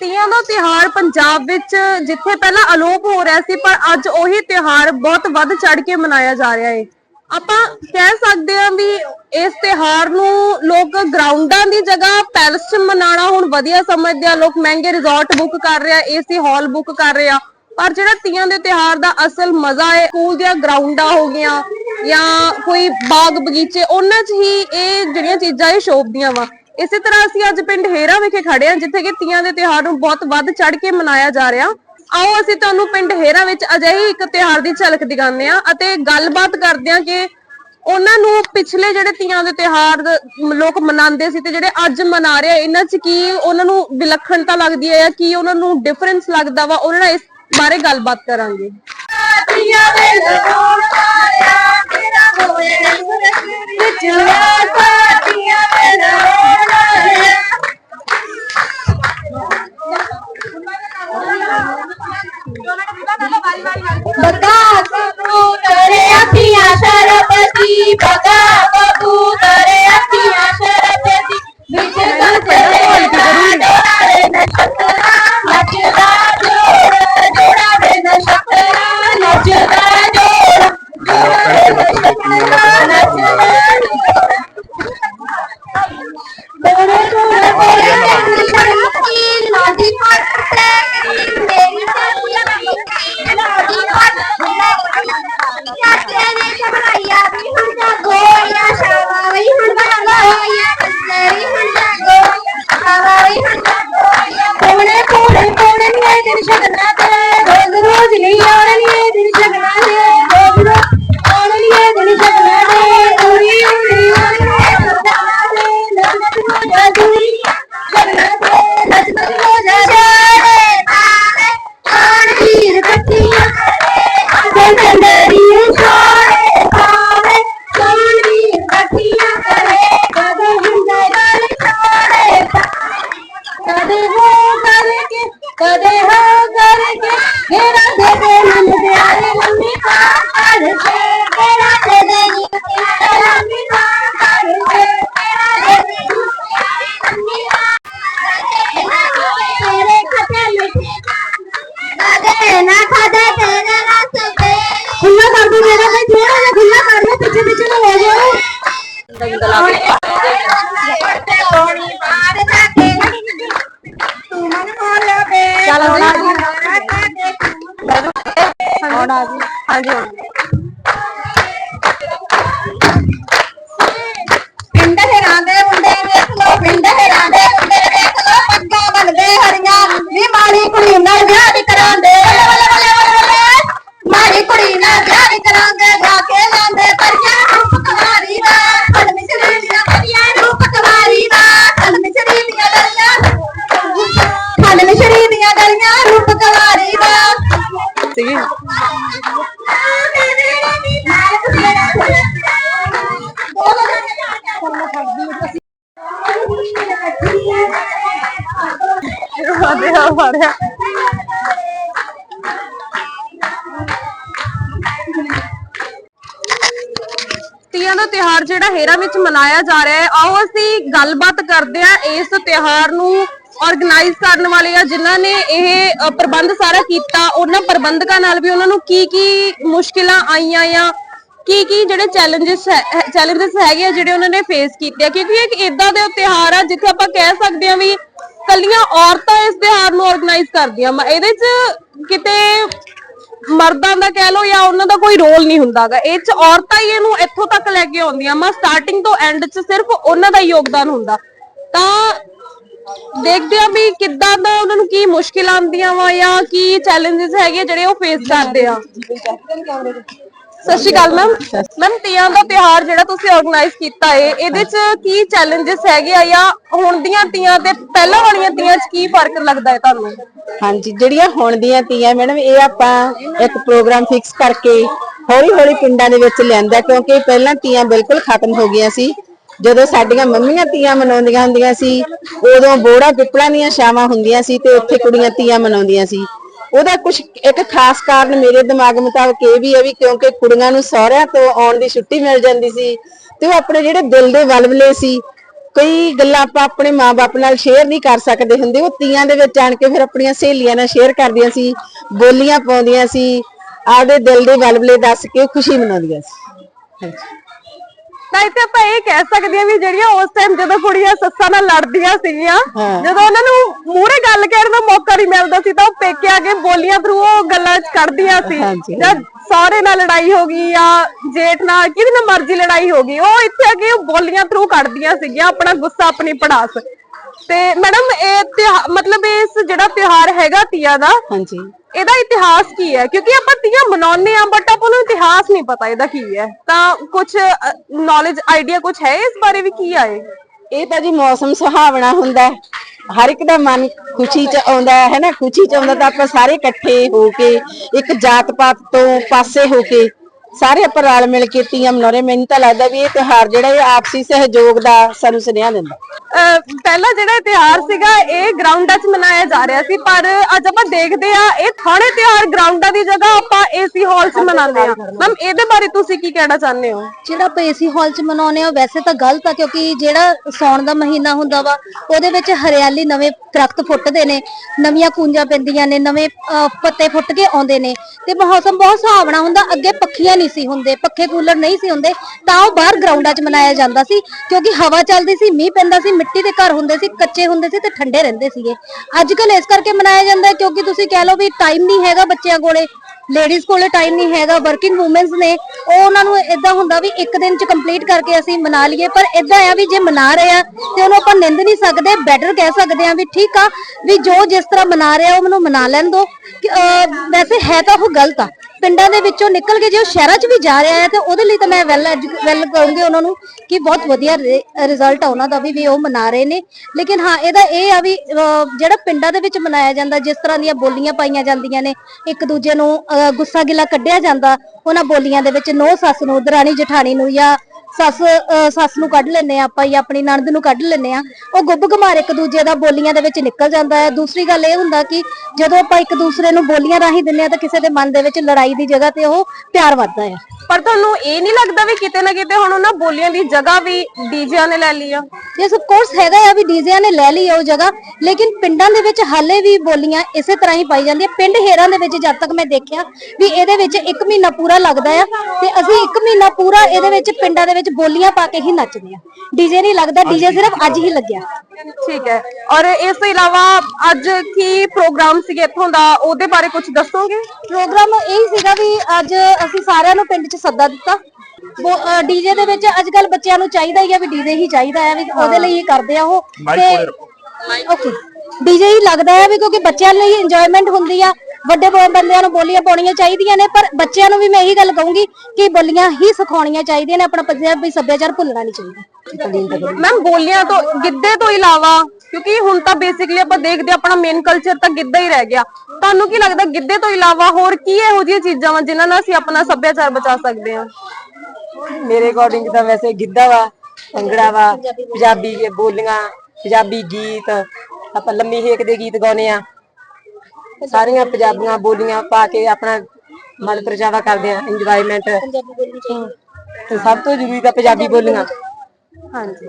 ਤੀਆਂ ਦਾ ਤਿਉਹਾਰ ਪੰਜਾਬ ਵਿੱਚ ਜਿੱਥੇ ਪਹਿਲਾਂ ਅਲੋਪ ਹੋ ਰਿਹਾ ਸੀ, ਪਰ ਅੱਜ ਉਹੀ ਤਿਉਹਾਰ ਬਹੁਤ ਵੱਧ ਚੜ ਕੇ ਮਨਾਇਆ ਜਾ ਰਿਹਾ ਹੈ ਆਪਾਂ ਕਹਿ ਸਕਦੇ ਹਾਂ ਵੀ ਇਸ ਤਿਉਹਾਰ ਨੂੰ ਲੋਕ ਗਰਾਊਂਡਾਂ ਦੀ ਜਗ੍ਹਾ ਪੈਲਸ 'ਚ ਮਨਾਉਣਾ ਹੁਣ ਵਧੀਆ ਸਮਝਦੇ ਆ। ਲੋਕ ਮਹਿੰਗੇ ਰਿਜ਼ੋਰਟ ਬੁੱਕ ਕਰ ਰਹੇ ਆ, ਏਸੀ ਹਾਲ ਬੁੱਕ ਕਰ ਰਹੇ ਆ। ਪਰ ਜਿਹੜਾ ਤੀਆਂ ਦੇ ਤਿਉਹਾਰ ਦਾ ਅਸਲ ਮਜ਼ਾ ਹੈ ਸਕੂਲ ਦੀਆਂ ਗਰਾਊਂਡਾਂ ਹੋ ਗਈਆਂ ਜਾਂ ਕੋਈ ਬਾਗ ਬਗੀਚੇ, ਉਹਨਾਂ 'ਚ ਹੀ ਇਹ ਜਿਹੜੀਆਂ ਚੀਜ਼ਾਂ ਇਹ ਸ਼ੋਭਦੀਆਂ ਵਾ। ਇਸੇ ਤਰ੍ਹਾਂ ਅਸੀਂ ਅੱਜ ਪਿੰਡ ਹੇਰਾ ਵਿਖੇ ਖੜੇ ਹਾਂ ਜਿੱਥੇ ਕਿ ਤੀਆਂ ਦੇ ਤਿਉਹਾਰ ਨੂੰ ਬਹੁਤ ਵੱਧ ਚੜ ਕੇ ਮਨਾਇਆ ਜਾ ਰਿਹਾ। ਆਓ ਅਸੀਂ ਤੁਹਾਨੂੰ ਪਿੰਡ ਹੇਰਾ ਵਿੱਚ ਅਜਿਹੀ ਇੱਕ ਤਿਉਹਾਰ ਦੀ ਝਲਕ ਦਿਖਾਉਂਦੇ ਹਾਂ ਅਤੇ ਗੱਲਬਾਤ ਕਰਦੇ ਹਾਂ ਕਿ ਉਹਨਾਂ ਨੂੰ ਪਿਛਲੇ ਜਿਹੜੇ ਤੀਆਂ ਦੇ ਤਿਉਹਾਰ ਲੋਕ ਮਨਾਉਂਦੇ ਸੀ ਤੇ ਜਿਹੜੇ ਅੱਜ ਮਨਾ ਰਹੇ ਆ, ਇਹਨਾਂ 'ਚ ਕੀ ਉਹਨਾਂ ਨੂੰ ਵਿਲੱਖਣਤਾ ਲੱਗਦੀ ਹੈ ਜਾਂ ਕੀ ਉਹਨਾਂ ਨੂੰ ਡਿਫਰੈਂਸ ਲੱਗਦਾ ਵਾ? ਉਹਨਾਂ ਨਾਲ ਇਸ ਬਾਰੇ ਗੱਲਬਾਤ ਕਰਾਂਗੇ। ਤੀਆਂ ਦੇ ਲਗਾਉਣ ਵਾਲਿਆ ਹੋਏ। ਵਿਚਲਾ ਸਾਥੀਆਂ ਦੇ ਲਗਾਉਣ ਵਾਲਿਆ ਬਗਾ ਕਦੇ ਦਾ ਤਿਉਹਾਰ ਜਿਹੜਾ ਹੇਰਾ ਵਿੱਚ ਮਨਾਇਆ ਜਾ ਰਿਹਾ ਹੈ, ਆਓ ਅਸੀਂ ਗੱਲਬਾਤ ਕਰਦੇ ਹਾਂ ਇਸ ਤਿਉਹਾਰ ਨੂੰ ਆਰਗੇਨਾਈਜ਼ ਕਰਨ ਵਾਲੇ ਆ, ਜਿਨ੍ਹਾਂ ਨੇ ਇਹ ਪ੍ਰਬੰਧ ਸਾਰਾ ਕੀਤਾ। ਉਹਨਾਂ ਪ੍ਰਬੰਧਕਾਂ ਨਾਲ ਵੀ ਉਹਨਾਂ ਨੂੰ ਕੀ ਕੀ ਮੁਸ਼ਕਿਲਾਂ ਆਈਆਂ ਆ? ਕੀ ਕੀ ਜਿਹੜੇ ਚੈਲੰਜਸ ਚੈਲੰਜਸ ਹੈਗੇ ਆ ਜਿਹੜੇ ਉਹਨਾਂ ਨੇ ਫੇਸ ਕੀਤੇ ਆ? ਕਿਉਂਕਿ ਇਹ ਇਦਾਂ ਦੇ ਤਿਉਹਾਰ ਆ, ਜਿੱਥੇ ਆਪਾਂ ਕਹਿ ਸਕਦੇ ਹਾਂ ਵੀ ਕੱਲੀਆਂ ਔਰਤਾਂ ਇਸ ਤਿਉਹਾਰ ਨੂੰ ਆਰਗੇਨਾਈਜ਼ ਕਰਦੀਆਂ। ਇਹਦੇ 'ਚ ਕਿਤੇ ਮਰਦਾਂ ਦਾ ਕਹਿ ਲੋ ਜਾਂ ਉਹਨਾਂ ਦਾ ਕੋਈ ਰੋਲ ਨਹੀਂ ਹੁੰਦਾਗਾ। ਇਹ ਚ ਔਰਤਾਂ ਹੀ ਇਹਨੂੰ ਇੱਥੋਂ ਤੱਕ ਲੈ ਕੇ ਆਉਂਦੀਆਂ। ਮਾ ਸਟਾਰਟਿੰਗ ਤੋਂ ਐਂਡ ਚ ਸਿਰਫ ਉਹਨਾਂ ਦਾ ਯੋਗਦਾਨ ਹੁੰਦਾ। ਤਾਂ ਦੇਖਦੇ ਆ ਵੀ ਕਿੱਦਾਂ ਦਾ ਉਹਨਾਂ ਨੂੰ ਕੀ ਮੁਸ਼ਕਿਲ ਆਉਂਦੀਆਂ ਵਾ ਜਾਂ ਕੀ ਚੈਲੰਜਸ ਹੈਗੇ ਜਿਹੜੇ ਉਹ ਫੇਸ ਕਰਦੇ ਆ। ਸਤਿ ਸ਼੍ਰੀ ਅਕਾਲ ਮੈਮ ਮੈਮ ਤੀਆਂ ਦਾ ਤਿਉਹਾਰ ਜਿਹੜਾ ਤੁਸੀਂ ਆਰਗੇਨਾਈਜ਼ ਕੀਤਾ ਏ, ਇਹਦੇ ਚ ਕੀ ਚੈਲੰਜਸ ਹੈਗੇ ਆ ਜਾਂ ਹੁਣ ਦੀਆਂ ਤੀਆਂ ਤੇ ਪਹਿਲਾਂ ਵਾਲੀਆਂ ਤੀਆਂ ਚ ਕੀ ਫ਼ਰਕ ਲੱਗਦਾ ਹੈ ਤੁਹਾਨੂੰ? ਹਾਂਜੀ, ਜਿਹੜੀਆਂ ਹੁਣ ਦੀਆਂ ਤੀਆਂ ਮੈਡਮ ਇਹ ਆਪਾਂ ਇੱਕ ਪ੍ਰੋਗਰਾਮ ਫਿਕਸ ਕਰਕੇ ਹੌਲੀ ਹੌਲੀ ਪਿੰਡਾਂ ਦੇ ਵਿੱਚ ਲਿਆਂਦਾ ਕਿਉਂਕਿ ਪਹਿਲਾਂ ਤੀਆਂ ਬਿਲਕੁਲ ਖਤਮ ਹੋ ਗਈਆਂ ਸੀ। ਜਦੋਂ ਸਾਡੀਆਂ ਮੰਮੀਆਂ ਤੀਆਂ ਮਨਾਉਂਦੀਆਂ ਹੁੰਦੀਆਂ ਸੀ, ਉਦੋਂ ਬੋੜਾ ਪਿੱਪਲਾਂ ਦੀਆਂ ਛਾਵਾਂ ਹੁੰਦੀਆਂ ਸੀ ਤੇ ਉੱਥੇ ਕੁੜੀਆਂ ਤੀਆਂ ਮਨਾਉਂਦੀਆਂ ਸੀ। ਉਹਦਾ ਕੁਝ ਇੱਕ ਖਾਸ ਕਾਰਨ ਮੇਰੇ ਦਿਮਾਗ ਮੁਤਾਬਕ ਇਹ ਵੀ ਹੈ ਵੀ ਕਿਉਂਕਿ ਕੁੜੀਆਂ ਨੂੰ ਸਹੁਰਿਆਂ ਤੋਂ ਆਉਣ ਦੀ ਛੁੱਟੀ ਮਿਲ ਜਾਂਦੀ ਸੀ ਤੇ ਉਹ ਆਪਣੇ ਜਿਹੜੇ ਦਿਲ ਦੇ ਵਲਵਲੇ ਸੀ, ਕਈ ਗੱਲਾਂ ਆਪਾਂ ਆਪਣੇ ਮਾਪੇ ਨਾਲ ਸ਼ੇਅਰ ਨਹੀਂ ਕਰ ਸਕਦੇ ਹੁੰਦੇ, ਉਹ ਤੀਆਂ ਦੇ ਵਿੱਚ ਆਣ ਕੇ ਫਿਰ ਆਪਣੀਆਂ ਸਹੇਲੀਆਂ ਨਾਲ ਸ਼ੇਅਰ ਕਰਦੀਆਂ ਸੀ, ਬੋਲੀਆਂ ਪਾਉਂਦੀਆਂ ਸੀ, ਆਪਦੇ ਦਿਲ ਦੇ ਵਲਵਲੇ ਦੱਸ ਕੇ ਖੁਸ਼ੀ ਮਨਾਉਂਦੀਆਂ ਸੀ। ਹਾਂਜੀ। ਤਾਂ ਇੱਥੇ ਆਪਾਂ ਇਹ ਕਹਿ ਸਕਦੇ ਹਾਂ ਵੀ ਜਿਹੜੀਆਂ ਉਸ ਟਾਈਮ ਜਦੋਂ ਕੁੜੀਆਂ ਸੱਸਾਂ ਨਾਲ ਲੜਦੀਆਂ ਸੀਗੀਆਂ। ਜਦੋਂ ਉਹਨਾਂ ਨੂੰ ਮੂਹਰੇ ਗੱਲ ਕਰਨ ਦਾ ਮੌਕਾ ਨਹੀਂ ਮਿਲਦਾ ਸੀ ਤਾਂ ਉਹ ਪੇਕੇ ਆ ਕੇ ਬੋਲੀਆਂ ਥਰੂ ਉਹ ਗੱਲਾਂ ਚ ਕੱਢਦੀਆਂ ਸੀ। ਜਦ ਸਹੁਰੇ ਨਾਲ ਲੜਾਈ ਹੋ ਗਈ ਜਾਂ ਜੇਠ ਨਾਲ ਕਿਹਦੇ ਨਾਲ ਮਰਜ਼ੀ ਲੜਾਈ ਹੋ ਗਈ ਉਹ ਇੱਥੇ ਆ ਕੇ ਉਹ ਬੋਲੀਆਂ ਥਰੂ ਕੱਢਦੀਆਂ ਸੀਗੀਆਂ ਆਪਣਾ ਗੁੱਸਾ ਆਪਣੀ ਪੜਾਸ ਤੇ ਮੈਡਮ ਇਹ ਮਤਲਬ ਇਸ ਜਿਹੜਾ ਤਿਉਹਾਰ ਹੈਗਾ ਤੀਆਂ ਦਾ ਹਾਂਜੀ ਇਹਦਾ ਇਤਿਹਾਸ ਕੀ ਹੈ? ਕਿਉਂਕਿ ਆਪਾਂ ਤੀਆਂ ਮਨਾਉਂਦੇ ਆ ਬਟ ਆਪਾਂ ਨੂੰ ਇਤਿਹਾਸ ਨਹੀਂ ਪਤਾ ਇਹਦਾ ਕੀ ਹੈ। ਤਾਂ ਕੁਝ ਨੌਲੇਜ ਆਈਡੀਆ ਕੁਝ ਹੈ ਇਸ ਬਾਰੇ ਵੀ ਕੀ ਆਏ ਇਹ? ਤਾਂ ਜੀ ਮੌਸਮ ਸੁਹਾਵਣਾ ਹੁੰਦਾ ਹੈ। ਹਰ ਇੱਕ ਦਾ ਮਨ ਖੁਸ਼ੀ ਚ ਆਉਂਦਾ ਹੈ ਨਾ? ਖੁਸ਼ੀ ਚ ਆਉਂਦਾ ਤਾਂ ਆਪਾਂ ਸਾਰੇ ਇਕੱਠੇ ਹੋ ਕੇ, ਇੱਕ ਜਾਤ ਪਾਤ ਤੋਂ ਪਾਸੇ ਹੋ ਕੇ ਸਾਰੇ ਆਪਾਂ ਰਲ ਮਿਲ ਕੇ ਤੀਆਂ ਮਨਾਉਣੇ ਮੈਨੂੰ ਤਾਂ ਲੱਗਦਾ ਵੀ ਇਹ ਤਿਉਹਾਰ ਜਿਹੜਾ ਇਹ ਆਪਸੀ ਸਹਿਯੋਗ ਦਾ ਸਾਨੂੰ ਸੁਨੇਹਾ ਦਿੰਦਾ। ਪਹਿਲਾਂ ਜਿਹੜਾ ਇਹ ਤਿਉਹਾਰ ਸੀਗਾ ਇਹ ਗਰਾਊਂਡਾਂ 'ਚ ਮਨਾਇਆ ਜਾ ਰਿਹਾ ਸੀ ਪਰ ਅੱਜ ਆਪਾਂ ਦੇਖਦੇ ਆ ਇਹ ਥੋੜੇ ਤਿਉਹਾਰ ਗਰਾਊਂਡਾਂ ਦੀ ਜਗ੍ਹਾ ਆਪਾਂ ਏਸੀ ਹਾਲ 'ਚ ਮਨਾਉਂਦੇ ਆ ਮੈਮ ਇਹਦੇ ਬਾਰੇ ਤੁਸੀਂ ਕੀ ਕਹਿਣਾ ਚਾਹੁੰਦੇ ਹੋ? ਜਿਹੜਾ ਆਪਾਂ ਏਸੀ ਹਾਲ 'ਚ ਮਨਾਉਨੇ ਆ ਵੈਸੇ ਤਾਂ ਗਲਤ ਆ ਕਿਉਂਕਿ ਜਿਹੜਾ ਸੌਣ ਦਾ ਮਹੀਨਾ ਹੁੰਦਾ ਵਾ ਉਹਦੇ ਵਿੱਚ ਹਰਿਆਲੀ ਨਵੇਂ ਦਰਖਤ ਫੁੱਟਦੇ ਨੇ ਨਵੀਆਂ ਕੂੰਜਾਂ ਪੈਂਦੀਆਂ ਨੇ ਨਵੇਂ ਪੱਤੇ ਫੁੱਟ ਕੇ ਆਉਂਦੇ ਨੇ ਤੇ ਮੌਸਮ ਬਹੁਤ ਸੁਹਾਵਣਾ ਹੁੰਦਾ ਅੱਗੇ ਪੱਖੀਆਂ ਨਹੀਂ ਸੀ ਹੁੰਦੇ, ਪੱਖੇ ਕੂਲਰ ਨਹੀਂ ਸੀ ਹੁੰਦੇ, ਤਾਂ ਉਹ ਬਾਹਰ ਗਰਾਊਂਡਾਂ 'ਚ ਮਨਾਇਆ ਜਾਂਦਾ ਸੀ, ਕਿਉਂਕਿ ਹਵਾ ਚੱਲਦੀ ਸੀ, ਮੀਂਹ ਪੈਂਦਾ ਸੀ, ਮਿੱਟੀ ਦੇ ਘਰ ਹੁੰਦੇ ਸੀ, ਕੱਚੇ ਹੁੰਦੇ ਸੀ ਤੇ ਠੰਡੇ ਰਹਿੰਦੇ ਸੀਗੇ। ਅੱਜ ਕੱਲ ਇਸ ਕਰਕੇ ਮਨਾਇਆ ਜਾਂਦਾ ਕਿਉਂਕਿ ਤੁਸੀਂ ਕਹਿ ਲਓ ਵੀ ਟਾਈਮ ਨਹੀਂ ਹੈਗਾ ਬੱਚਿਆਂ ਕੋਲੇ ਲੇਡੀਜ਼ ਕੋਲੇ ਟਾਈਮ ਨਹੀਂ ਹੈਗਾ ਵਰਕਿੰਗ ਔਮਨਸ ਨੇ, ਉਹ ਉਹਨਾਂ ਨੂੰ ਇਦਾਂ ਹੁੰਦਾ ਵੀ ਇੱਕ ਦਿਨ ਚ ਕੰਪਲੀਟ ਕਰਕੇ ਅਸੀਂ ਮਨਾ ਲਈਏ, ਪਰ ਇਦਾਂ ਆ ਵੀ ਜੇ ਮਨਾ ਰਹੇ ਆ, ਤੇ ਉਹਨੂੰ ਆਪਾਂ ਨਿੰਦ ਨਹੀਂ ਸਕਦੇ ਬੈਟਰ ਕਹਿ ਸਕਦੇ ਆ ਵੀ ਠੀਕ ਆ, ਵੀ ਜੋ ਜਿਸ ਤਰ੍ਹਾਂ ਮਨਾ ਰਿਹਾ, ਉਹ ਮੈਨੂੰ ਮਨਾ ਲੈਣ ਦੋ ਵੈਸੇ ਹੈ ਤਾਂ ਉਹ ਗਲਤ ਆ। ਪਿੰਡਾਂ ਦੇ ਵਿੱਚੋਂ ਨਿਕਲ ਕੇ ਜੇ ਉਹ ਸ਼ਹਿਰਾਂ 'ਚ ਵੀ ਜਾ ਰਿਹਾ ਹੈ, ਤੇ ਉਹਦੇ ਲਈ ਤਾਂ ਮੈਂ ਵੈਲ ਵੈਲ ਕਹੂੰਗੀ ਉਹਨਾਂ ਨੂੰ ਕਿ ਬਹੁਤ ਵਧੀਆ ਰਿਜ਼ਲਟ ਆ ਉਹਨਾਂ ਦਾ ਵੀ ਵੀ ਉਹ ਮਨਾ ਰਹੇ ਨੇ। ਲੇਕਿਨ ਹਾਂ, ਇਹਦਾ ਇਹ ਆ ਵੀ ਜਿਹੜਾ ਪਿੰਡਾਂ ਦੇ ਵਿੱਚ ਮਨਾਇਆ ਜਾਂਦਾ, ਜਿਸ ਤਰ੍ਹਾਂ ਦੀਆਂ ਬੋਲੀਆਂ ਪਾਈਆਂ ਜਾਂਦੀਆਂ ਨੇ, ਇੱਕ ਦੂਜੇ ਨੂੰ ਗੁੱਸਾ ਗਿਲਾ ਕੱਢਿਆ ਜਾਂਦਾ, ਉਹਨਾਂ ਬੋਲੀਆਂ ਦੇ ਵਿੱਚ ਨੋ ਸੱਸ ਨੂੰ, ਦਰਾਣੀ ਜਠਾਣੀ ਨੂੰ ਜਾਂ ਸੱਸ ਅਹ, ਸੱਸ ਨੂੰ ਕੱਢ ਲੈਂਦੇ ਆ ਆਪਾਂ ਜਾਂ ਆਪਣੀ ਨਣਦ ਨੂੰ ਕੱਢ ਲੈਂਦੇ ਆ ਉਹ ਗੁੱਬ ਗੁਮਾਰ ਇੱਕ ਦੂਜੇ ਦਾ ਬੋਲੀਆਂ ਦੇ ਵਿੱਚ ਨਿਕਲ ਜਾਂਦਾ ਹੈ। ਦੂਸਰੀ ਗੱਲ ਇਹ ਹੁੰਦਾ ਕਿ ਜਦੋਂ ਆਪਾਂ ਇੱਕ ਦੂਸਰੇ ਨੂੰ ਬੋਲੀਆਂ ਰਾਹੀਂ ਦਿੰਦੇ ਆ ਤਾਂ ਕਿਸੇ ਦੇ ਮਨ ਦੇ ਵਿੱਚ ਲੜਾਈ ਦੀ ਜਗ੍ਹਾ ਤੇ ਉਹ ਪਿਆਰ ਵੱਧਦਾ ਹੈ। ਪਰ ਤੁਹਾਨੂੰ ਇਹ ਨਹੀਂ ਲੱਗਦਾ ਵੀ ਕਿਤੇ ਨਾ ਕਿਤੇ ਹੁਣ ਉਹਨਾਂ ਬੋਲੀਆਂ ਦੀ ਜਗ੍ਹਾ ਵੀ ਡੀਜਿਆਂ ਨੇ ਲੈ ਲਈ ਆ? ਯੈਸ ਆਫ ਕੋਰਸ ਹੈਗਾ ਆ ਵੀ ਡੀਜ਼ਿਆਂ ਨੇ ਲੈ ਲਈ ਉਹ ਜਗ੍ਹਾ ਲੇਕਿਨ ਪਿੰਡਾਂ ਦੇ ਵਿੱਚ ਹਾਲੇ ਵੀ ਬੋਲੀਆਂ ਇਸੇ ਤਰ੍ਹਾਂ ਹੀ ਪਾਈ ਜਾਂਦੀਆਂ। ਪਿੰਡ ਹੇਰਾਂ ਦੇ ਵਿੱਚ ਜਦ ਤੱਕ ਮੈਂ ਦੇਖਿਆ ਵੀ ਇਹਦੇ ਵਿੱਚ 1 ਮਹੀਨਾ ਪੂਰਾ ਲੱਗਦਾ ਆ ਤੇ ਅਸੀਂ 1 ਮਹੀਨਾ ਪੂਰਾ ਇਹਦੇ ਵਿੱਚ ਪਿੰਡਾਂ ਦੇ ਵਿੱਚ ਬੋਲੀਆਂ ਪਾ ਕੇ ਹੀ ਨੱਚਦੇ ਆ। ਡੀਜੇ ਨਹੀਂ ਲੱਗਦਾ ਡੀਜੇ ਸਿਰਫ ਅੱਜ ਹੀ ਲੱਗਿਆ। ਠੀਕ ਹੈ। ਔਰ ਇਸ ਤੋਂ ਇਲਾਵਾ ਅੱਜ ਕੀ ਪ੍ਰੋਗਰਾਮ ਸੀਗੇ ਇੱਥੋਂ ਦਾ? ਉਹਦੇ ਬਾਰੇ ਕੁਝ ਦੱਸੋਗੇ? ਪ੍ਰੋਗਰਾਮ ਇਹ ਸੀਗਾ ਵੀ ਅੱਜ ਅਸੀਂ ਸਾਰਿਆਂ ਨੂੰ ਪਿੰਡ 'ਚ ਸੱਦਾ ਦਿੱਤਾ। ਡੀਜੇ ਦੇ ਵਿੱਚ ਅੱਜ ਕੱਲ ਬੱਚਿਆਂ ਨੂੰ ਚਾਹੀਦਾ ਹੀ ਆ ਵੀ ਡੀਜੇ ਹੀ ਚਾਹੀਦਾ ਆ ਵੀ ਉਹਦੇ ਲਈ ਹੀ ਕਰਦੇ ਆ ਉਹ। ਤੇ ਓਕੇ। ਡੀਜੇ ਹੀ ਲੱਗਦਾ ਹੈ ਵੀ ਕਿਉਂਕਿ ਬੱਚਿਆਂ ਲਈ ਇੰਜੋਇਮੈਂਟ ਹੁੰਦੀ ਆ। ਵੱਡੇ ਬੰਦਿਆਂ ਨੂੰ ਬੋਲੀਆਂ ਪਾਉਣੀਆਂ ਚਾਹੀਦੀਆਂ ਨੇ ਪਰ ਬੱਚਿਆਂ ਨੂੰ ਵੀ ਮੈਂ ਇਹੀ ਗੱਲ ਕਹੂੰਗੀ ਕਿ ਬੋਲੀਆਂ ਹੀ ਸਿਖਾਉਣੀਆਂ ਚਾਹੀਦੀਆਂ ਨੇ ਆਪਣਾ ਪੰਜਾਬੀ ਸੱਭਿਆਚਾਰ ਭੁੱਲਣਾ ਨਹੀਂ ਚਾਹੀਦਾ। ਮੈਮ ਬੋਲੀਆਂ ਤੋਂ ਗਿੱਧੇ ਤੋਂ ਇਲਾਵਾ ਕਿਉਂਕਿ ਹੁਣ ਤਾਂ ਬੇਸਿਕਲੀ ਆਪਾਂ ਦੇਖਦੇ ਹਾਂ ਆਪਣਾ ਮੇਨ ਕਲਚਰ ਤਾਂ ਗਿੱਧਾ ਹੀ ਰਹਿ ਗਿਆ। ਤੁਹਾਨੂੰ ਕੀ ਲੱਗਦਾ ਗਿੱਧੇ ਤੋਂ ਇਲਾਵਾ ਹੋਰ ਕੀ ਇਹੋ ਜਿਹੀਆਂ ਚੀਜ਼ਾਂ ਵਾ ਜਿਨ੍ਹਾਂ ਨਾਲ ਅਸੀਂ ਆਪਣਾ ਸੱਭਿਆਚਾਰ ਬਚਾ ਸਕਦੇ ਹਾਂ? ਮੇਰੇ ਅਕੋਰਡਿੰਗ ਤਾਂ ਵੈਸੇ ਗਿੱਧਾ ਵਾ ਭੰਗੜਾ ਵਾ ਪੰਜਾਬੀ ਦੇ ਬੋਲੀਆਂ ਪੰਜਾਬੀ ਗੀਤ ਆਪਾਂ ਲੰਮੀ ਹੇਕ ਦੇ ਗੀਤ ਗਾਉਨੇ ਆ ਸਾਰੀਆਂ ਪੰਜਾਬੀਆਂ ਬੋਲੀਆਂ ਪਾ ਕੇ ਆਪਣਾ ਮਨ ਪ੍ਰਚਾਵਾ ਕਰਦੇ ਆ ਇੰਜੋਇਮੈਂਟ ਤੇ ਸਭ ਤੋਂ ਜ਼ਰੂਰੀ ਤਾਂ ਪੰਜਾਬੀ ਬੋਲੀਆਂ। ਹਾਂਜੀ।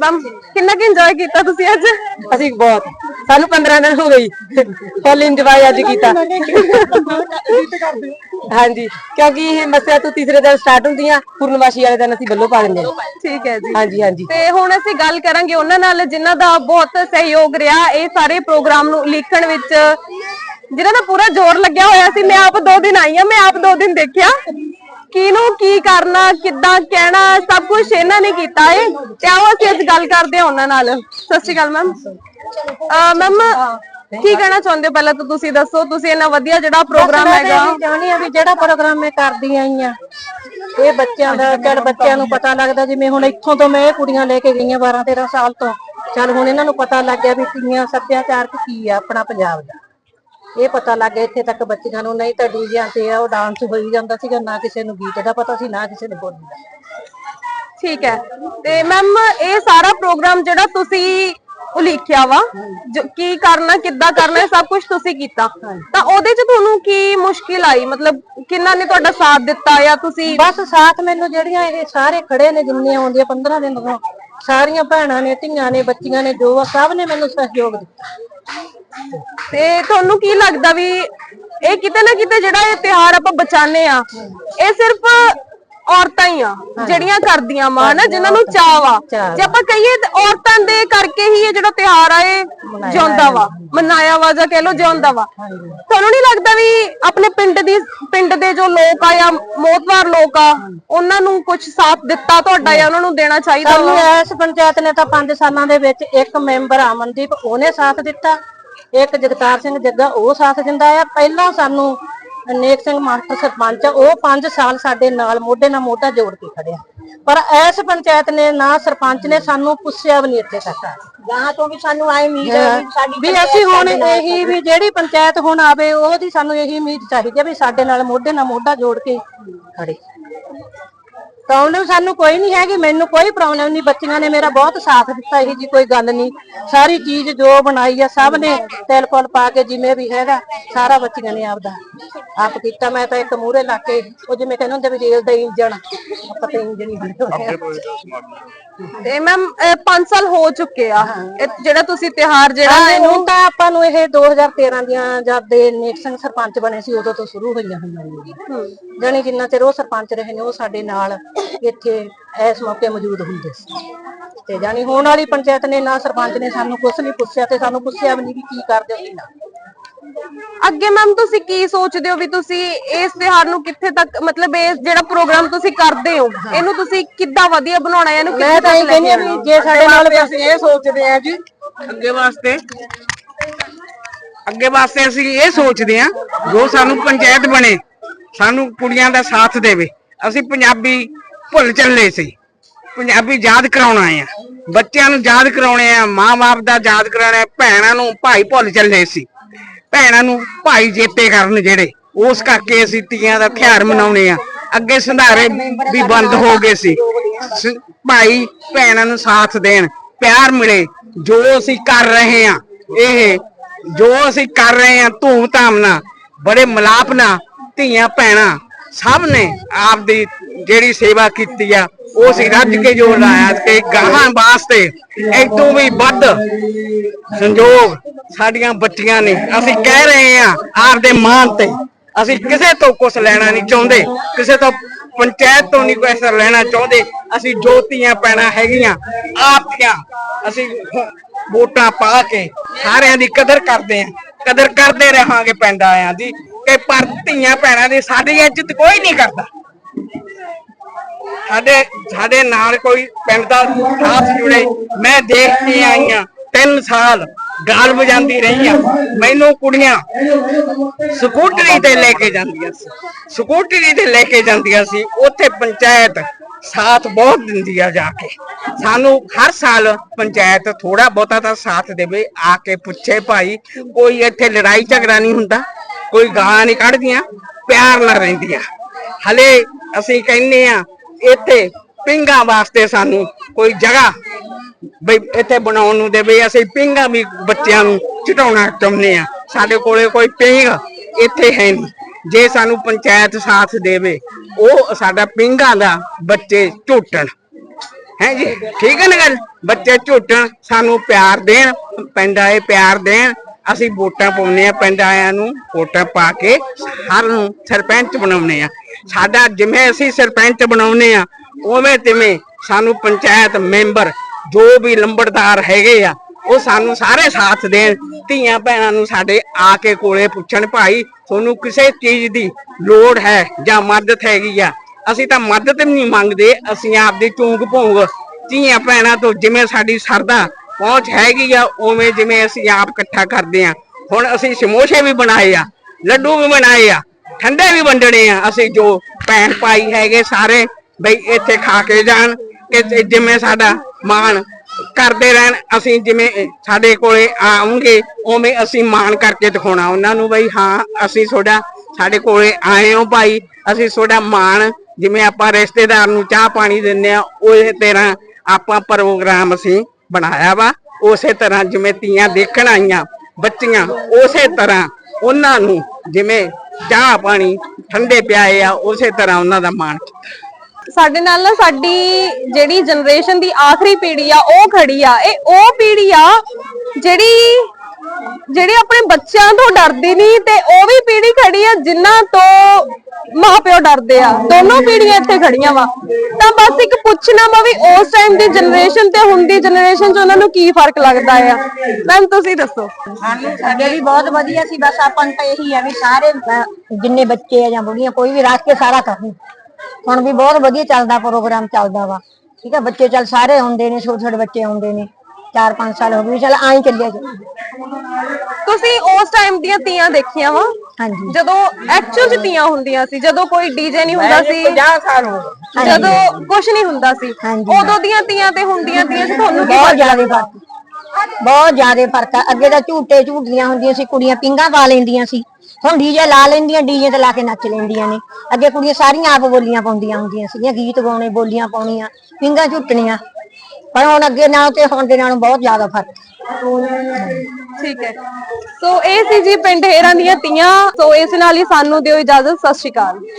ਮੈਮ ਕਿੰਨਾ ਕਿ ਇੰਜੋਏ ਕੀਤਾ ਤੁਸੀਂ ਅੱਜ? ਅਸੀਂ ਬਹੁਤ। ਸਾਨੂੰ 15 ਦਿਨ ਹੋ ਗਈ ਫੁੱਲ ਇੰਜੋਏ ਅੱਜ ਕੀਤਾ। ਹਾਂਜੀ ਕਿਉਂਕਿ ਇਹ ਮੱਸਿਆ ਤੋਂ ਤੀਸਰੇ ਦਿਨ ਸਟਾਰਟ ਹੁੰਦੀਆਂ ਪੂਰਨਮਾਸ਼ੀ ਵਾਲੇ ਦਿਨ ਅਸੀਂ ਬੱਲੋ ਪਾ ਦਿੰਦੇ ਹਾਂ। ਠੀਕ ਹੈ ਜੀ। ਹਾਂਜੀ ਹਾਂਜੀ। ਤੇ ਹੁਣ ਅਸੀਂ ਗੱਲ ਕਰਾਂਗੇ ਉਹਨਾਂ ਨਾਲ ਜਿਨ੍ਹਾਂ ਦਾ ਬਹੁਤ ਸਹਿਯੋਗ ਰਿਹਾ ਇਹ ਸਾਰੇ ਪ੍ਰੋਗਰਾਮ ਨੂੰ ਲਿਖਣ ਵਿੱਚ। ਜਿਨ੍ਹਾਂ ਦਾ ਪੂਰਾ ਜ਼ੋਰ ਲੱਗਿਆ ਹੋਇਆ ਸੀ ਮੈਂ ਆਪ ਦੋ ਦਿਨ ਆਈ ਆ ਮੈਂ ਆਪ ਦੋ ਦਿਨ ਦੇਖਿਆ। ਕਿਹਨੂੰ ਕੀ ਕਰਨਾ ਕਿੱਦਾਂ ਕਹਿਣਾ ਸਭ ਕੁਝ ਇਹਨਾਂ ਨੇ ਕੀਤਾ ਏ। ਤੇ ਆਓ ਅਸੀਂ ਅੱਜ ਗੱਲ ਕਰਦੇ ਹਾਂ ਉਹਨਾਂ ਨਾਲ। ਸਤਿ ਸ਼੍ਰੀ ਅਕਾਲ ਮੈਮ। ਮੈਮ ਕੀ ਕਹਿਣਾ ਚਾਹੁੰਦੇ ਹੋ? ਪਹਿਲਾਂ ਤਾਂ ਤੁਸੀਂ ਦੱਸੋ ਤੁਸੀਂ ਇੰਨਾ ਵਧੀਆ ਜਿਹੜਾ ਪ੍ਰੋਗਰਾਮ ਹੈਗਾ। ਚਾਹੁੰਦੀ ਆ ਵੀ ਜਿਹੜਾ ਪ੍ਰੋਗਰਾਮ ਮੈਂ ਕਰਦੀ ਆਈ ਆ ਇਹ ਬੱਚਿਆਂ ਦਾ ਚੱਲ ਬੱਚਿਆਂ ਨੂੰ ਪਤਾ ਲੱਗਦਾ ਜਿਵੇਂ ਹੁਣ ਇੱਥੋਂ ਤੋਂ ਮੈਂ ਇਹ ਕੁੜੀਆਂ ਲੈ ਕੇ ਗਈਆਂ 12 13 ਸਾਲ ਤੋਂ। ਚੱਲ ਹੁਣ ਇਹਨਾਂ ਨੂੰ ਪਤਾ ਲੱਗ ਗਿਆ ਵੀ ਕਿੰਨੀਆਂ ਸੱਭਿਆਚਾਰ ਕੀ ਆ ਆਪਣਾ ਪੰਜਾਬ ਦਾ। ਇਹ ਪਤਾ ਲੱਗ ਗਿਆ ਇੱਥੇ ਤੱਕ ਬੱਚਿਆਂ ਨੂੰ ਨਹੀਂ ਤਾਂ ਡੀਜਿਆਂ ਤੇ ਆ ਉਹ ਡਾਂਸ ਹੋਈ ਜਾਂਦਾ ਸੀਗਾ ਨਾ ਕਿਸੇ ਨੂੰ ਗੀਤ ਦਾ ਪਤਾ ਸੀ ਨਾ ਕਿਸੇ ਨੂੰ ਬੋਲੀ ਦਾ। ਠੀਕ ਹੈ। ਤੇ ਮੈਮ ਇਹ ਸਾਰਾ ਪ੍ਰੋਗਰਾਮ ਜਿਹੜਾ ਤੁਸੀਂ ਉਲੀਖਿਆ ਵਾ। ਜੋ ਕੀ ਕਰਨਾ ਕਿੱਦਾਂ ਕਰਨਾ ਇਹ ਸਭ ਕੁਝ ਤੁਸੀਂ ਕੀਤਾ। ਤਾਂ ਉਹਦੇ ਚ ਤੁਹਾਨੂੰ ਕੀ ਮੁਸ਼ਕਿਲ ਆਈ? ਮਤਲਬ ਕਿੰਨਾ ਨੇ ਤੁਹਾਡਾ ਸਾਥ ਦਿੱਤਾ ਜਾਂ ਤੁਸੀਂ ਬਸ ਸਾਥ ਮੈਨੂੰ ਜਿਹੜੀਆਂ ਇਹ ਸਾਰੇ ਖੜੇ ਨੇ ਜਿੰਨੀਆਂ ਆਉਂਦੀਆਂ 15 ਦਿਨ ਤੋਂ। ਸਾਰੀਆਂ ਭੈਣਾਂ ਨੇ ਧੀਆਂ ਨੇ ਬੱਚੀਆਂ ਨੇ ਜੋ ਆ ਸਭ ਨੇ ਮੈਨੂੰ ਸਹਿਯੋਗ ਦਿੱਤਾ। ਤੇ ਤੁਹਾਨੂੰ ਕੀ ਲੱਗਦਾ ਵੀ ਇਹ ਕਿਤੇ ਨਾ ਕਿਤੇ ਜਿਹੜਾ ਇਹ ਤਿਉਹਾਰ ਆਪਾਂ ਬਚਾਣੇ ਆ ਇਹ ਸਿਰਫ ਔਰਤਾਂ ਹੀ ਆ ਜਿਹੜੀਆਂ ਕਰਦੀਆਂ ਮਾਂ ਨਾ ਜਿਨ੍ਹਾਂ ਨੂੰ ਚਾਅ ਵਾ। ਜੇ ਆਪਾਂ ਕਹੀਏ ਔਰਤਾਂ ਦੇ ਕਰਕੇ ਹੀ ਇਹ ਜਿਹੜਾ ਤਿਉਹਾਰ ਆ ਇਹ ਜਿਉਂਦਾ ਵਾ ਮਨਾਇਆ ਵਾ ਜਾਂ ਕਹਿ ਲੋ ਜਿਉਂਦਾ ਵਾ। ਤੁਹਾਨੂੰ ਨਹੀਂ ਲੱਗਦਾ ਵੀ ਆਪਣੇ ਪਿੰਡ ਦੀ ਪਿੰਡ ਦੇ ਜੋ ਲੋਕ ਆ ਜਾਂ ਮੋਤਵਾਰ ਲੋਕ ਆ ਉਹਨਾਂ ਨੂੰ ਕੁਝ ਸਾਥ ਦਿੱਤਾ ਤੁਹਾਡਾ ਜਾਂ ਉਹਨਾਂ ਨੂੰ ਦੇਣਾ ਚਾਹੀਦਾ ਵਾ? ਇਸ ਪੰਚਾਇਤ ਨੇ ਤਾਂ 5 ਸਾਲਾਂ ਦੇ ਵਿੱਚ ਇੱਕ ਮੈਂਬਰ ਅਮਨਦੀਪ ਉਹਨੇ ਸਾਥ ਦਿੱਤਾ। ਇੱਕ ਜਗਤਾਰ ਸਿੰਘ ਜੱਗਾ ਉਹ ਸਾਥ ਦਿੰਦਾ ਆ। ਪਹਿਲਾਂ ਸਾਨੂੰ ਨੇਕ ਸਿੰਘ ਮਾਸਟਰ ਸਰਪੰਚ ਆ, ਉਹ 5 ਸਾਲ ਸਾਡੇ ਨਾਲ ਮੋਢੇ ਨਾਲ ਮੋਢਾ ਜੋੜ ਕੇ ਖੜਿਆ ਪਰ ਇਸ ਪੰਚਾਇਤ ਨੇ ਨਾ ਸਰਪੰਚ ਨੇ ਸਾਨੂੰ ਪੁੱਛਿਆ ਵੀ ਨਹੀਂ ਇੱਥੇ ਤੱਕ। ਗਾਂ ਤੋਂ ਵੀ ਸਾਨੂੰ ਆਏ ਉਮੀਦ ਵੀ ਅਸੀਂ ਹੁਣ ਇਹੀ ਵੀ ਜਿਹੜੀ ਪੰਚਾਇਤ ਹੁਣ ਆਵੇ ਉਹਦੀ ਸਾਨੂੰ ਇਹੀ ਉਮੀਦ ਚਾਹੀਦੀ ਆ ਵੀ ਸਾਡੇ ਨਾਲ ਮੋਢੇ ਨਾਲ ਮੋਢਾ ਜੋੜ ਕੇ ਖੜੇ। ਪ੍ਰੋਬਲਮ ਸਾਨੂੰ ਕੋਈ ਨਹੀਂ ਹੈਗੀ ਮੈਨੂੰ ਕੋਈ ਪ੍ਰੋਬਲਮ ਨਹੀਂ। ਬੱਚੀਆਂ ਨੇ ਮੇਰਾ ਬਹੁਤ ਸਾਥ ਦਿੱਤਾ ਇਹ ਜੀ ਕੋਈ ਗੱਲ ਨਹੀਂ। ਸਾਰੀ ਚੀਜ਼ ਜੋ ਬਣਾਈ ਆ ਸਭ ਨੇ ਤਿਲ ਫੁੱਲ ਪਾ ਕੇ ਜਿਵੇਂ ਵੀ ਹੈਗਾ ਸਾਰਾ ਬੱਚੀਆਂ ਨੇ ਆਪਦਾ ਆਪ ਕੀਤਾ। ਮੈਂ ਤਾਂ ਇੱਕ ਮੂਹਰੇ ਲਾ ਕੇ ਉਹ ਜਿਵੇਂ ਕਹਿੰਦੇ ਹੁੰਦੇ ਵੀ ਰੇਲ ਦਾ ਇੰਜਣ ਆਪਾਂ ਤਾਂ ਇੰਜਣ ਹੀ। ਤੇ ਮੈਮ 5 ਸਾਲ ਹੋ ਚੁੱਕੇ ਆ। ਇਹ ਜਿਹੜਾ ਤੁਸੀਂ ਤਿਉਹਾਰ ਜਿਹੜਾ ਇਹਨੂੰ ਤਾਂ ਆਪਾਂ ਨੂੰ ਇਹ 2013 ਦੀਆਂ ਜਦ ਦੇ ਨੇਕ ਸਿੰਘ ਸਰਪੰਚ ਬਣੇ ਸੀ ਉਦੋਂ ਤੋਂ ਸ਼ੁਰੂ ਹੋਈਆਂ ਹੋਈਆਂ ਨੇ। ਜਾਣੀ ਜਿੰਨਾ ਚਿਰ ਉਹ ਸਰਪੰਚ ਰਹੇ ਨੇ ਉਹ ਸਾਡੇ ਨਾਲ ਇੱਥੇ ਇਸ ਮੌਕੇ ਮੌਜੂਦ ਹੁੰਦੇ ਸੀ। ਤੇ ਜਾਣੀ ਹੋਣ ਵਾਲੀ ਪੰਚਾਇਤ ਨੇ ਨਾ ਸਰਪੰਚ ਨੇ ਸਾਨੂੰ ਕੁਝ ਨਹੀਂ ਪੁੱਛਿਆ ਤੇ ਸਾਨੂੰ ਪੁੱਛਿਆ ਵੀ ਨਹੀਂ ਵੀ ਕੀ ਕਰਦੇ ਹੋ ਕੀ ਨਾ ਅੱਗੇ ਮੈਮ ਤੁਸੀਂ ਕੀ ਸੋਚਦੇ ਹੋ ਵੀ ਤੁਸੀਂ ਇਸ ਤਿਉਹਾਰ ਨੂੰ ਕਿੱਥੇ ਤੱਕ ਮਤਲਬ ਇਹ ਜਿਹੜਾ ਪ੍ਰੋਗਰਾਮ ਤੁਸੀਂ ਕਰਦੇ ਹੋ ਇਹਨੂੰ ਤੁਸੀਂ ਕਿੱਦਾਂ ਵਧੀਆ ਬਣਾਉਣਾ ਹੈ ਇਹਨੂੰ ਕਿੱਥੇ ਤੱਕ ਲੈ ਕਹਿੰਦੀ ਕੇ ਆ ਆਉਣਾ ਵੀ ਜੇ ਸਾਡੇ ਨਾਲ ਅਸੀਂ ਇਹ ਸੋਚਦੇ ਆ ਜੀ। ਅੱਗੇ ਵਾਸਤੇ ਅੱਗੇ ਵਾਸਤੇ ਅਸੀਂ ਇਹ ਸੋਚਦੇ ਆ ਜੋ ਸਾਨੂੰ ਪੰਚਾਇਤ ਬਣੇ ਸਾਨੂੰ ਕੁੜੀਆਂ ਦਾ ਸਾਥ ਦੇਵੇ। ਅਸੀਂ ਪੰਜਾਬੀ ਭੁੱਲ ਚੱਲੇ ਸੀ। ਪੰਜਾਬੀ ਯਾਦ ਕਰਾਉਣਾ ਆ। ਬੱਚਿਆਂ ਨੂੰ ਯਾਦ ਕਰਾਉਣੇ ਆ, ਮਾਂ-ਬਾਪ ਦਾ ਯਾਦ ਕਰਾਉਣਾ, ਭੈਣਾਂ ਨੂੰ ਭਾਈ ਭੁੱਲ ਚੱਲੇ ਸੀ। ਭੈਣਾਂ ਨੂੰ ਭਾਈ ਜੇਤੇ ਕਰਨ ਜਿਹੜੇ, ਉਸ ਕਰਕੇ ਅਸੀਂ ਤੀਆਂ ਦਾ ਤਿਉਹਾਰ ਮਨਾਉਣੇ ਆ। ਅੱਗੇ ਸੰਧਾਰੇ ਵੀ ਬੰਦ ਹੋ ਗਏ ਸੀ। ਭਾਈ ਭੈਣਾਂ ਨੂੰ ਸਾਥ ਦੇਣ, ਪਿਆਰ ਮਿਲੇ, ਜੋ ਅਸੀਂ ਕਰ ਰਹੇ ਆ, ਇਹ, ਜੋ ਅਸੀਂ ਕਰ ਰਹੇ ਆ ਧੂਮ ਧਾਮ ਨਾਲ, ਬੜੇ ਮਲਾਪ ਨਾਲ ਧੀਆਂ ਭੈਣਾਂ ਸਭ ਨੇ ਆਪਦੀ ਜਿਹੜੀ ਸੇਵਾ ਕੀਤੀ ਆ, ਉਹ ਅਸੀਂ ਰੱਜ ਕੇ ਜੋ ਲਾਇਆ ਕਿ ਗਾਹਾਂ ਵਾਸਤੇ ਇਦੋਂ ਵੀ ਵੱਧ ਸੰਜੋਗ ਸਾਡੀਆਂ ਬੱਚੀਆਂ ਨੇ। ਅਸੀਂ ਕਹਿ ਰਹੇ ਆ ਆਪਦੇ ਮਾਨ ਤੇ। ਅਸੀਂ ਕਿਸੇ ਤੋਂ ਕੁਝ ਲੈਣਾ ਨਹੀਂ ਚਾਹੁੰਦੇ, ਕਿਸੇ ਤੋਂ ਪੰਚਾਇਤ ਤੋਂ ਨਹੀਂ ਕੋਈ ਅਸਰ ਲੈਣਾ ਚਾਹੁੰਦੇ। ਅਸੀਂ ਜੋਤੀਆਂ ਪੈਣਾ ਹੈਗੀਆਂ ਆਪੀਆਂ ਅਸੀਂ ਵੋਟਾਂ ਪਾ ਕੇ ਸਾਰਿਆਂ ਦੀ ਕਦਰ ਕਰਦੇ ਆ ਕਦਰ ਕਰਦੇ ਰਹਾਂਗੇ ਪਿੰਡ ਆਇਆਂ ਦੀ ਕਿ ਪਰ ਧੀਆਂ ਭੈਣਾਂ ਦੀ ਸਾਡੀ ਇੱਜ਼ਤ ਕੋਈ ਨਹੀਂ ਕਰਦਾ। ਸਾਡੇ ਸਾਡੇ ਨਾਲ ਕੋਈ ਪਿੰਡ ਦਾ ਸਾਥ ਜੁੜੇ। ਮੈਂ ਦੇਖ ਕੇ ਆਈ ਆ ਤਿੰਨ ਸਾਲ ਗਾਲ ਵਜਾਉਂਦੀ ਰਹੀ ਆ। ਮੈਨੂੰ ਕੁੜੀਆਂ ਸਕੂਟਰੀ ਤੇ ਲੈ ਕੇ ਜਾਂਦੀਆਂ ਸੀ। ਸਕੂਟਰੀ ਤੇ ਲੈ ਕੇ ਜਾਂਦੀਆਂ ਸੀ। ਉੱਥੇ ਪੰਚਾਇਤ ਸਾਥ ਬਹੁਤ ਦਿੰਦੀ ਆ ਜਾ ਕੇ। ਸਾਨੂੰ ਹਰ ਸਾਲ ਪੰਚਾਇਤ ਥੋੜਾ ਬਹੁਤਾ ਤਾਂ ਸਾਥ ਦੇਵੇ। ਆ ਕੇ ਪੁੱਛੇ, ਭਾਈ, ਕੋਈ ਇੱਥੇ ਲੜਾਈ ਝਗੜਾ ਨਹੀਂ ਹੁੰਦਾ? ਕੋਈ ਗਾਲਾਂ ਨਹੀਂ ਕੱਢਦੀਆਂ? ਪਿਆਰ ਨਾਲ ਰਹਿੰਦੀਆਂ? ਹਲੇ ਅਸੀਂ ਕਹਿੰਨੇ ਆ ਇੱਥੇ ਪਿੰਗਾ ਵਾਸਤੇ ਸਾਨੂੰ ਕੋਈ ਜਗ੍ਹਾ ਬਈ ਇੱਥੇ ਬਣਾਉਣ ਨੂੰ ਦੇਵੇ, ਅਸੀਂ ਪਿੰਗਾ ਵੀ ਬੱਚਿਆਂ ਨੂੰ ਚਟਾਉਣਾ ਚਾਹੁੰਦੇ ਆ ਸਾਡੇ ਕੋਲੇ ਕੋਈ ਪਿੰਗ ਇੱਥੇ ਹੈ ਨਹੀਂ। ਜੇ ਸਾਨੂੰ ਪੰਚਾਇਤ ਸਾਥ ਦੇਵੇ, ਉਹ ਸਾਡਾ ਪਿੰਗਾ ਦਾ ਬੱਚੇ ਝੂਟਣ। ਹੈ ਜੀ? ਠੀਕ ਹੈ ਨਾ ਗੱਲ? ਬੱਚੇ ਝੂਟਣ, ਸਾਨੂੰ ਪਿਆਰ ਦੇਣ, ਪਿੰਡ ਆਏ ਪਿਆਰ ਦੇਣ। ਅਸੀਂ ਵੋਟਾਂ ਪਾਉਨੇ ਆ ਪਿੰਡ ਆਇਆਂ ਨੂੰ ਵੋਟਾਂ ਪਾ ਕੇ ਹਰ ਨੂੰ ਸਰਪੰਚ ਬਣਾਉਨੇ ਆ ਸਾਡਾ ਜਿਵੇਂ ਅਸੀਂ ਸਰਪੰਚ ਬਣਾਉਨੇ ਆ ਉਵੇਂ ਤਿਵੇਂ ਸਾਨੂੰ ਪੰਚਾਇਤ ਮੈਂਬਰ ਜੋ ਵੀ ਲੰਬੜਦਾਰ ਹੈਗੇ ਆ, ਉਹ ਸਾਨੂੰ ਸਾਰੇ ਸਾਥ ਦੇਣ, ਧੀਆਂ ਭੈਣਾਂ ਨੂੰ ਸਾਡੇ ਆ ਕੇ ਕੋਲੇ ਪੁੱਛਣ, ਭਾਈ, ਤੁਹਾਨੂੰ ਕਿਸੇ ਚੀਜ਼ ਦੀ ਲੋੜ ਹੈ ਜਾਂ ਮਦਦ ਹੈਗੀ ਆ? ਅਸੀਂ ਤਾਂ ਮਦਦ ਵੀ ਨਹੀਂ ਮੰਗਦੇ, ਅਸੀਂ ਆਪਦੀ ਚੂੰਗ ਭੋਂਗ ਧੀਆਂ ਭੈਣਾਂ ਤੋਂ ਜਿਵੇਂ ਸਾਡੀ ਸਰਦਾ ਪਹੁੰਚ ਹੈਗੀ ਆ, ਉਵੇਂ ਜਿਵੇਂ ਅਸੀਂ ਆਪ ਇਕੱਠਾ ਕਰਦੇ ਆ ਹੁਣ ਅਸੀਂ ਸਮੋਸੇ ਵੀ ਬਣਾਏ ਆ, ਲੱਡੂ ਵੀ ਬਣਾਏ ਆ ਠੰਡੇ ਵੀ ਵੰਡਣੇ ਆ। ਅਸੀਂ ਜੋ ਭੈਣ ਭਾਈ ਹੈਗੇ ਸਾਰੇ ਬਈ ਇੱਥੇ ਖਾ ਕੇ ਜਾਣ ਕਿ ਜਿਵੇਂ ਸਾਡਾ ਮਾਣ ਕਰਦੇ ਰਹਿਣ, ਅਸੀਂ ਜਿਵੇਂ ਸਾਡੇ ਕੋਲੇ ਆਉਂਗੇ, ਉਵੇਂ ਅਸੀਂ ਮਾਣ ਕਰਕੇ ਦਿਖਾਉਣਾ ਉਹਨਾਂ ਨੂੰ ਬਈ, ਹਾਂ, ਅਸੀਂ ਤੁਹਾਡਾ, ਸਾਡੇ ਕੋਲੇ ਆਏ ਹੋ ਭਾਈ, ਅਸੀਂ ਤੁਹਾਡਾ ਮਾਣ, ਜਿਵੇਂ ਆਪਾਂ ਰਿਸ਼ਤੇਦਾਰ ਨੂੰ ਚਾਹ ਪਾਣੀ ਦਿੰਦੇ ਆ ਉਸੇ ਤਰ੍ਹਾਂ ਆਪਾਂ ਪ੍ਰੋਗਰਾਮ ਅਸੀਂ ਬਣਾਇਆ ਵਾ, ਉਸੇ ਤਰ੍ਹਾਂ ਜਿਵੇਂ ਤੀਆਂ ਦੇਖਣ ਆਈਆਂ ਬੱਚੀਆਂ, ਉਸੇ ਤਰ੍ਹਾਂ ਉਹਨਾਂ ਨੂੰ ਜਿਵੇਂ ਚਾਹ ਪਾਣੀ ਠੰਡੇ ਪਿਆਏ ਆ, ਉਸੇ ਤਰ੍ਹਾਂ ਉਹਨਾਂ ਦਾ ਮਾਣ ਸਾਡੇ ਨਾਲ ਨਾ ਸਾਡੀ ਜਿਹੜੀ ਜਨਰੇਸ਼ਨ ਦੀ ਆਖਰੀ ਪੀੜ੍ਹੀ ਆ, ਉਹ ਖੜੀ ਆ। ਇਹ ਉਹ ਪੀੜ੍ਹੀ ਆ ਜਿਹੜੀ ਜਿਹੜੀ ਆਪਣੇ ਬੱਚਿਆਂ ਤੋਂ ਡਰਦੀ ਨਹੀਂ ਤੇ ਉਹ ਵੀ ਪੀੜ੍ਹੀ ਖੜੀ ਆ, ਜਿਨ੍ਹਾਂ ਤੋਂ ਮਾਪਿਓ ਡਰਦੇ ਆ। ਦੋਨੋਂ ਪੀੜ੍ਹੀਆਂ ਇੱਥੇ ਖੜੀਆਂ ਵਾ। ਤਾਂ ਬਸ ਇੱਕ ਪੁੱਛਣਾ ਵਾ ਵੀ ਉਸ ਟਾਈਮ ਦੀ ਜਨਰੇਸ਼ਨ ਤੇ ਹੁਣ ਦੀ ਜਨਰੇਸ਼ਨ 'ਚ ਉਹਨਾਂ ਨੂੰ ਕੀ ਫ਼ਰਕ ਲੱਗਦਾ ਆ? ਮੈਮ ਤੁਸੀਂ ਦੱਸੋ। ਸਾਡੇ ਵੀ ਬਹੁਤ ਵਧੀਆ ਸੀ। ਬਸ ਆਪਾਂ ਨੂੰ ਤਾਂ ਇਹੀ ਆ ਵੀ ਸਾਰੇ ਅਹ, ਜਿੰਨੇ ਬੱਚੇ ਆ ਜਾਂ ਬੁੜੀਆਂ ਕੋਈ ਵੀ ਰੱਖ ਕੇ ਸਾਰਾ ਕਰਨ ਹੁਣ ਵੀ ਬਹੁਤ ਵਧੀਆ ਚੱਲਦਾ ਪ੍ਰੋਗਰਾਮ ਚੱਲਦਾ ਵਾ। ਠੀਕ ਆ ਬੱਚੇ ਚੱਲ ਸਾਰੇ ਆਉਂਦੇ ਨੇ ਛੋਟੇ ਛੋਟੇ ਬੱਚੇ ਆਉਂਦੇ ਨੇ। 4-5 ਸਾਲ ਹੋ ਗਏ ਚੱਲ ਆਈ ਚੱਲਿਆ ਜੀ ਤੁਸੀਂ ਉਸ ਟਾਈਮ ਦੀਆਂ ਤੀਆਂ ਦੇਖੀਆਂ ਵਾ? ਹਾਂਜੀ। ਜਦੋਂ ਐਕਚੁਅਲ ਚ ਤੀਆਂ ਹੁੰਦੀਆਂ ਸੀ ਜਦੋਂ ਕੋਈ ਡੀਜੇ ਨਹੀਂ ਹੁੰਦਾ ਸੀ 50 ਸਾਲ ਹੋ ਗਏ। ਜਦੋਂ ਕੁਝ ਨਹੀਂ ਹੁੰਦਾ ਸੀ ਹਾਂਜੀ। ਉਦੋਂ ਦੀਆਂ ਤੀਆਂ ਤੇ ਹੁਣ ਦੀਆਂ ਤੀਆਂ ਚ ਤੁਹਾਨੂੰ ਕੀ ਬਹੁਤ ਜ਼ਿਆਦਾ ਫ਼ਰਕ। ਬਹੁਤ ਜ਼ਿਆਦਾ ਫ਼ਰਕ ਆ। ਅੱਗੇ ਤਾਂ ਝੂਟੇ ਝੂਟਦੀਆਂ ਹੁੰਦੀਆਂ ਸੀ ਕੁੜੀਆਂ ਪਿੰਗਾ ਪਾ ਲੈਂਦੀਆਂ ਸੀ। ਹੁਣ ਡੀਜੇ ਲਾ ਲੈਂਦੀਆਂ ਡੀਜੇ ਤੇ ਲਾ ਕੇ ਨੱਚ ਲੈਂਦੀਆਂ ਨੇ। ਅੱਗੇ ਕੁੜੀਆਂ ਸਾਰੀਆਂ ਆਪ ਬੋਲੀਆਂ ਪਾਉਂਦੀਆਂ ਹੁੰਦੀਆਂ ਸੀਗੀਆਂ ਗੀਤ ਗਾਉਣੇ ਬੋਲੀਆਂ ਪਾਉਣੀਆਂ ਪਿੰਗਾ ਝੂਟਣੀਆਂ। ਪਰ ਹੁਣ ਅੱਗੇ ਨਾਲੋਂ ਤੇ ਹੁਣ ਦੇ ਨਾਲੋਂ ਬਹੁਤ ਜ਼ਿਆਦਾ ਫ਼ਰਕ ਠੀਕ ਹੈ। ਸੋ ਇਹ ਸੀ ਜੀ ਪਿੰਡ ਹੇਰਾਂ ਦੀਆਂ ਤੀਆਂ। ਸੋ ਇਸ ਨਾਲ ਹੀ ਸਾਨੂੰ ਦਿਓ ਇਜਾਜ਼ਤ। ਸਤਿ ਸ਼੍ਰੀ ਅਕਾਲ।